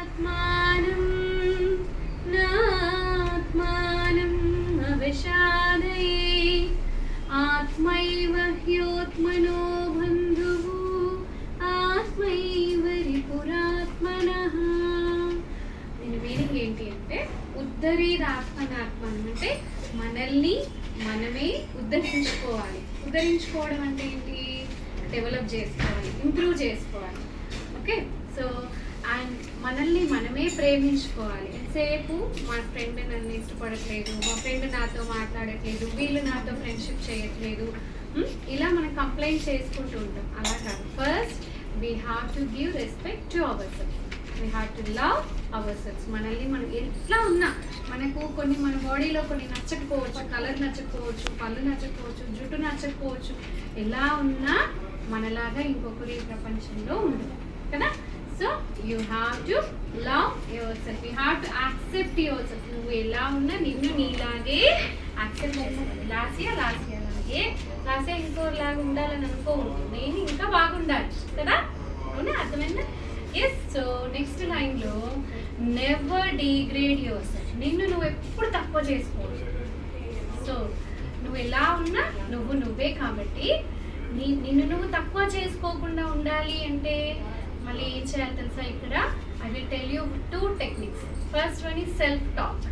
ఆత్మానం నాత్మానం అవశాదయే ఆత్మైవ హ్యోత్మనో బంధువు ఆత్మైవ రిపురాత్మనః దీని మీనింగ్ ఏంటి అంటే ఉద్ధరీదాత్మనాత్మనం అంటే మనల్ని మనమే ఉద్ధరించుకోవాలి. ఉద్ధరించుకోవడం అంటే ఏంటి? డెవలప్ చేసుకోవాలి ఇంప్రూవ్ చేసుకోవాలి. ఓకే సో మనల్ని మనమే ప్రేమించుకోవాలి. ఎంతసేపు మా ఫ్రెండ్ నన్ను ఇష్టపడట్లేదు మా ఫ్రెండ్ నాతో మాట్లాడట్లేదు వీళ్ళు నాతో ఫ్రెండ్షిప్ చేయట్లేదు ఇలా మనం కంప్లైంట్ చేసుకుంటూ ఉంటాం. అలా కాదు. First we have to give respect to our self we have to love our self మనల్ని మనం ఎట్లా ఉన్నా మనకు కొన్ని మన బాడీలో కొన్ని నచ్చకపోవచ్చు కలర్ నచ్చకపోవచ్చు పళ్ళు నచ్చకపోవచ్చు జుట్టు నచ్చకపోవచ్చు ఎలా ఉన్నా మనలాగా ఇంకొకరి ఈ ప్రపంచంలో ఉండదు. కదా? So you have to love your self you have to accept your self నువ్వు ఎలా ఉన్నా నిన్ను నీలాగే యాక్సెప్ట్ చేసుకోవాలి లాసియా లాసియా లాగే లాసియా ఇంకోలాగా ఉండాలని అనుకో. నేను ఇంకా బాగుండాలి. కదా? అవునా? అర్థమైందా? ఎస్ సో నెక్స్ట్ లైన్లో నెవర్ డిగ్రేడ్ యువర్ సెల్ఫ్ నిన్ను నువ్వు ఎప్పుడు తక్కువ చేసుకోవచ్చు సో నువ్వు ఎలా ఉన్నా నువ్వు నువ్వే కాబట్టి నీ నిన్ను నువ్వు తక్కువ చేసుకోకుండా ఉండాలి అంటే మళ్ళీ ఏం చేయాలి తెలుసా ఇక్కడ? I will tell you two techniques first one is self talk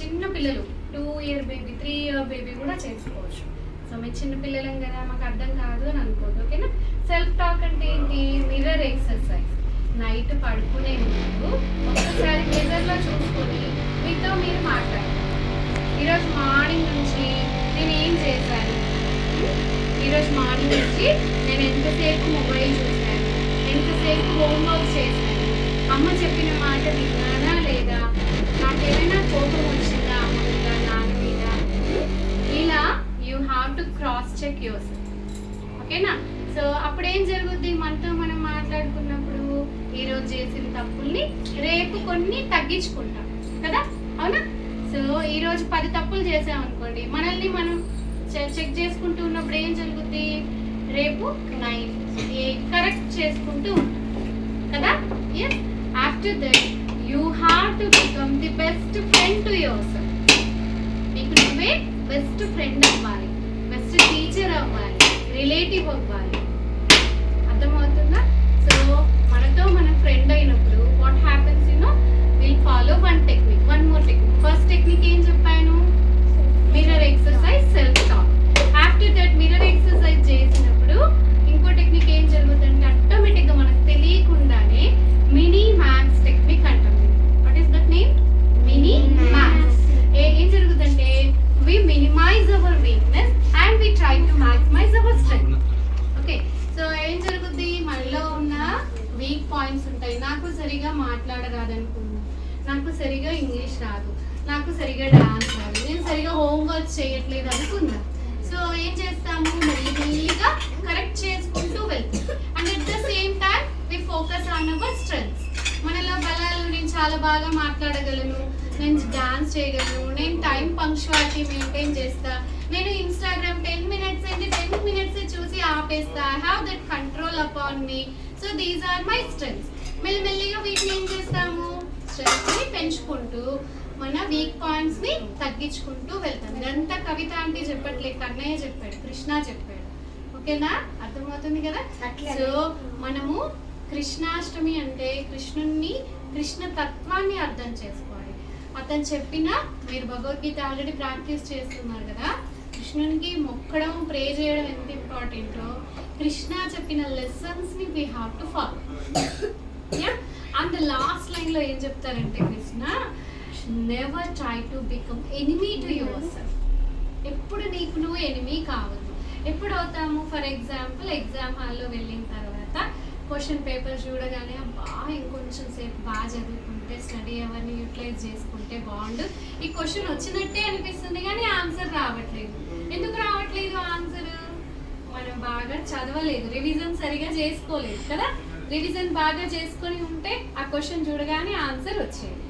చిన్న పిల్లలు two year baby three year baby కూడా చేసుకోవచ్చు. సో మేము చిన్న పిల్లలం కదా మాకు అర్థం కాదు అని అనుకోదు ఓకేనా? సెల్ఫ్ టాక్ అంటే ఏంటి? మిర్రర్ ఎక్సర్సైజ్ నైట్ పడుకునే ముందు ఒక్కసారి మిర్రర్లో చూసుకొని మీతో మీరు మాట్లాడండి. ఈరోజు మార్నింగ్ నుంచి నేను ఏం చేశాను? ఈరోజు మార్నింగ్ నుంచి నేను ఎంతసేపు మొబైల్ చూసాను ఎంతసేపు హోంవర్క్ చేశాను. అమ్మ చెప్పిన మాట విన్నానా లేదా? నాకేమైనా కోపం వచ్చిందా అమ్మ మీద నాన్న మీద? ఇలా you have to cross check your ఓకేనా? సో అప్పుడు ఏం జరుగుద్ది? మనతో మనం మాట్లాడుకున్నప్పుడు ఈరోజు చేసిన తప్పుల్ని రేపు కొన్ని తగ్గించుకుంటాం. కదా? అవునా? సో ఈరోజు పది తప్పులు చేసామనుకోండి మనల్ని మనం చెక్ చేసుకుంటూ ఉన్నప్పుడు ఏం జరుగుద్ది? రేపు నైన్ కరెక్ట్ చేసుకుంటూ ఉంటాం. కదా? Yes after that you have to become the best friend to your self మీకు నువ్వే బెస్ట్ ఫ్రెండ్ అవ్వాలి. బెస్ట్ టీచర్ అవ్వాలి. రిలేటివ్ అవ్వాలి. అర్థమవుతుందా? సో మనతో మన ఫ్రెండ్ అయినప్పుడు what happens you know will follow one technique one more technique first technique ఏం చెప్పాను? మిర్రర్ ఎక్సర్సైజ్ వీక్ పాయింట్స్ ఉంటాయి. నాకు సరిగా మాట్లాడరాదనుకున్నా. నాకు సరిగా ఇంగ్లీష్ రాదు. నాకు సరిగా డాన్స్ రాదు. నేను సరిగా హోంవర్క్ చేయట్లేదు అనుకున్నా సో ఏం చేస్తాము? మళ్ళీ మెల్లిగా కరెక్ట్ చేసుకుంటూ వెళ్తాం. And at the same time we focus on our strengths మనలో బలాలు నేను చాలా బాగా మాట్లాడగలను. నేను డాన్స్ చేయగలను. నేను టైం పంక్చువాలిటీ మెయింటైన్ చేస్తా. నేను ఇన్స్టాగ్రామ్ టెన్ మినిట్స్ అంటే టెన్ మినిట్స్ చూసి ఆపేస్తా. I have that control upon me so these are my strengths మెల్లిమెల్లిగా వీటిని ఏం చేస్తాము? స్ట్రెంగ్స్ని పెంచుకుంటూ మన వీక్ పాయింట్స్ని తగ్గించుకుంటూ వెళ్తాం. ఇదంతా కవిత అంటే చెప్పట్లేదు కన్నయ్య చెప్పాడు కృష్ణ చెప్పాడు. ఓకేనా? అర్థమవుతుంది కదా. సో మనము కృష్ణాష్టమి అంటే కృష్ణుణ్ణి కృష్ణ తత్వాన్ని అర్థం చేసుకోవాలి. అతను చెప్పిన మీరు భగవద్గీత ఆల్రెడీ ప్రాక్టీస్ చేస్తున్నారు కదా? కృష్ణునికి మొక్కడం ప్రే చేయడం ఎంత ఇంపార్టెంటో కృష్ణ చెప్పిన లెసన్స్ని we have to follow and last లైన్లో ఏం చెప్తారంటే Krishna never try to become enemy to your self ఎప్పుడు నీకు నువ్వు ఎనిమీ కావద్దు. ఎప్పుడు అవుతాము ఫర్ ఎగ్జాంపుల్ ఎగ్జామ్ హాల్లో వెళ్ళిన తర్వాత క్వశ్చన్ పేపర్ చూడగానే అబ్బా ఇంకొంచెం సేపు బాగా చదువుకుంటే స్టడీ అవర్ని యూటిలైజ్ చేసుకుంటే బాగుండు. ఈ క్వశ్చన్ వచ్చినట్టే అనిపిస్తుంది కానీ ఆన్సర్ రావట్లేదు. ఎందుకు రావట్లేదు ఆన్సర్ మనం బాగా చదవలేదు రివిజన్ సరిగా చేసుకోలేదు కదా? రివిజన్ బాగా చేసుకొని ఉంటే ఆ క్వశ్చన్ చూడగానే ఆన్సర్ వచ్చేది.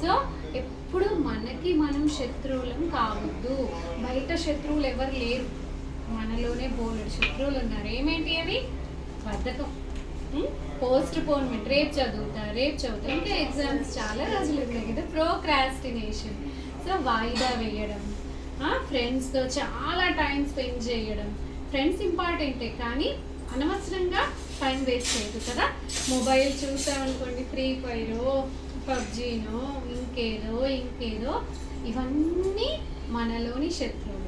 సో ఎప్పుడు మనకి మనం శత్రువులం కావద్దు. బయట శత్రువులు ఎవరు లేరు. మనలోనే బోలెడు శత్రువులు ఉన్నారు. ఏమేంటి అవి? బద్ధకం. పోస్ట్ పోన్మెంట్ రేపు చదువుతా రేపు చదువుతా. ఇంకా ఎగ్జామ్స్ చాలా రోజులు ఉన్నాయి కదా. ప్రోక్రాస్టినేషన్ సో వాయిదా వేయడం ఫ్రెండ్స్తో చాలా టైం స్పెండ్ చేయడం ఫ్రెండ్స్ ఇంపార్టెంటే కానీ అనవసరంగా టైం వేస్ట్ చేయదు కదా. మొబైల్ చూసామనుకోండి ఫ్రీ ఫైరో పబ్జీనో ఇంకేదో ఇంకేదో ఇవన్నీ మనలోని శత్రువులు.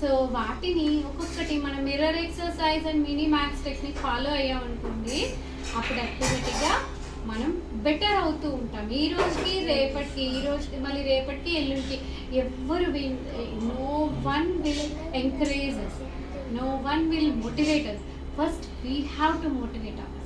సో వాటిని ఒక్కొక్కటి మనం mirror exercise and mini maths technique follow అయ్యామనుకోండి అప్పుడు ఆటోమేటిక్గా మనం బెటర్ అవుతూ ఉంటాం. ఈ రోజుకి రేపటికి ఈ రోజుకి మళ్ళీ రేపటికి ఎల్లుండికి ఎవ్వరు win no one will encourages one will motivate us first we have to motivate our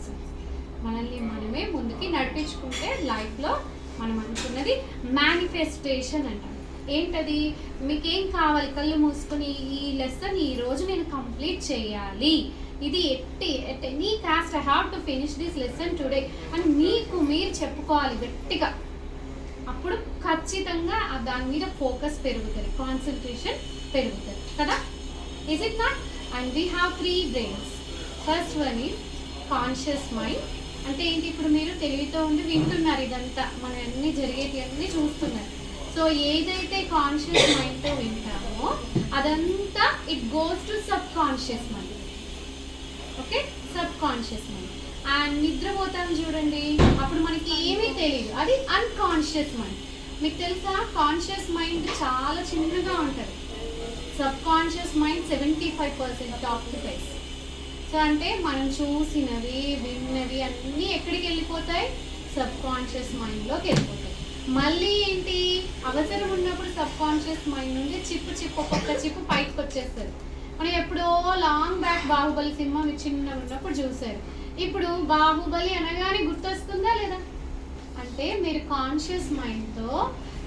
మనల్ని మనమే ముందుకి నడిపించుకుంటే లైఫ్లో మనం అనుకున్నది మేనిఫెస్టేషన్ అంటాం ఏంటది? మీకేం కావాలి? కళ్ళు మూసుకొని ఈ లెసన్ ఈ రోజు నేను కంప్లీట్ చేయాలి. ఇది ఎట్టి at any cost I have to finish this lesson today అని మీకు మీరు చెప్పుకోవాలి గట్టిగా. అప్పుడు ఖచ్చితంగా దాని మీద ఫోకస్ పెరుగుతుంది. కాన్సన్ట్రేషన్ పెరుగుతుంది. కదా? Is it not and we have three brains first one is conscious mind అంటే ఏంటి? ఇప్పుడు మీరు తెలివితో ఉండి వింటున్నారు ఇదంతా. మన అన్ని జరిగేటి అన్నీ చూస్తున్నారు. సో ఏదైతే కాన్షియస్ మైండ్తో వింటామో అదంతా it goes to subconscious mind okay subconscious mind and నిద్రపోతాం చూడండి. అప్పుడు మనకి ఏమీ తెలియదు. అది అన్కాన్షియస్ మైండ్ మీకు తెలుసా? కాన్షియస్ మైండ్ చాలా చిన్నగా ఉంటుంది. Subconscious mind seventy five percent occupies so అంటే మనం చూసినవి విన్నవి అన్నీ ఎక్కడికి వెళ్ళిపోతాయి? సబ్ కాన్షియస్ మైండ్లోకి వెళ్ళిపోతాయి. మళ్ళీ ఏంటి? అవసరం ఉన్నప్పుడు సబ్ కాన్షియస్ మైండ్ నుండి చిప్పు చిప్పు ఒక్కొక్క చిప్పు పైకి వచ్చేస్తుంది. మనం ఎప్పుడో లాంగ్ బ్యాక్ బాహుబలి సినిమా మీరు చిన్న ఉన్నప్పుడు చూసారు ఇప్పుడు బాహుబలి అనగానే గుర్తొస్తుందా లేదా? అంటే మీరు కాన్షియస్ మైండ్తో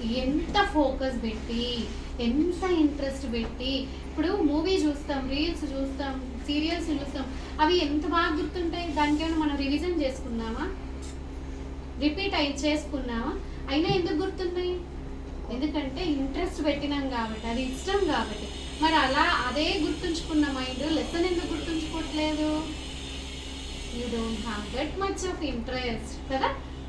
ఎంత ఫోకస్ పెట్టి ఎంత ఇంట్రెస్ట్ పెట్టి ఇప్పుడు మూవీ చూస్తాం రీల్స్ చూస్తాం సీరియల్స్ చూస్తాం అవి ఎంత బాగా గుర్తుంటాయి? దానికేమైనా మనం రివిజన్ చేసుకున్నామా? రిపీట్ అయి చేసుకున్నామా? అయినా ఎందుకు గుర్తున్నాయి? ఎందుకంటే ఇంట్రెస్ట్ పెట్టినాం కాబట్టి అది ఇష్టం కాబట్టి. మరి అలా అదే గుర్తుంచుకున్న మైండ్ లెసన్ ఎందుకు గుర్తుంచుకోవట్లేదు? You don't have that much of interest కదా?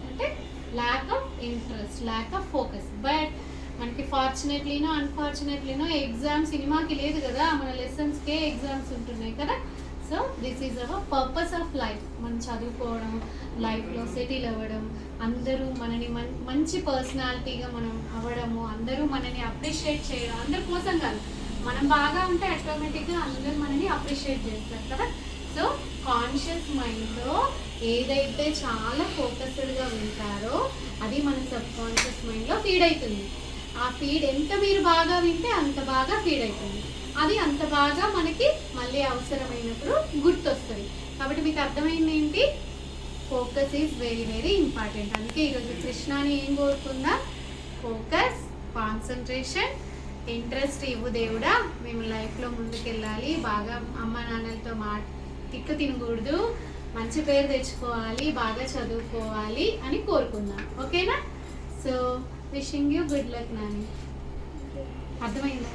అంటే lack of interest lack of focus but మనకి ఫార్చునేట్లీనో అన్ఫార్చునేట్లీనో ఎగ్జామ్ సినిమాకి లేదు కదా. మన లెసన్స్కే ఎగ్జామ్స్ ఉంటున్నాయి కదా. So this is our purpose of life మనం చదువుకోవడం లైఫ్లో సెటిల్ అవ్వడం అందరూ మనని మం మంచి పర్సనాలిటీగా మనం అవ్వడము అందరూ మనని అప్రిషియేట్ చేయడం అందరి కోసం కాదు. మనం బాగా ఉంటే ఆటోమేటిక్గా అందరూ మనని అప్రిషియేట్ చేస్తారు కదా. సో కాన్షియస్ మైండ్లో ఏదైతే చాలా ఫోకస్డ్గా వింటారో అది మన సబ్ కాన్షియస్ మైండ్లో ఫీడ్ అవుతుంది ఆ ఫీడ్ ఎంత మీరు బాగా వింటే అంత బాగా ఫీడ్ అవుతుంది అది అంత బాగా మనకి మళ్ళీ అవసరమైనప్పుడు గుర్తొస్తుంది. కాబట్టి మీకు అర్థమైంది ఏంటి? Focus is very very important అందుకే ఈరోజు కృష్ణాని ఏం కోరుకుందా? ఫోకస్ కాన్సన్ట్రేషన్ ఇంట్రెస్ట్ ఇవ్వు దేవుడా. మేము లైఫ్లో ముందుకెళ్ళాలి. బాగా అమ్మ నాన్నలతో మా తిక్కు తినకూడదు. మంచి పేరు తెచ్చుకోవాలి బాగా చదువుకోవాలి అని కోరుకుందాం. ఓకేనా? So wishing you good luck Nani అర్థమైందా?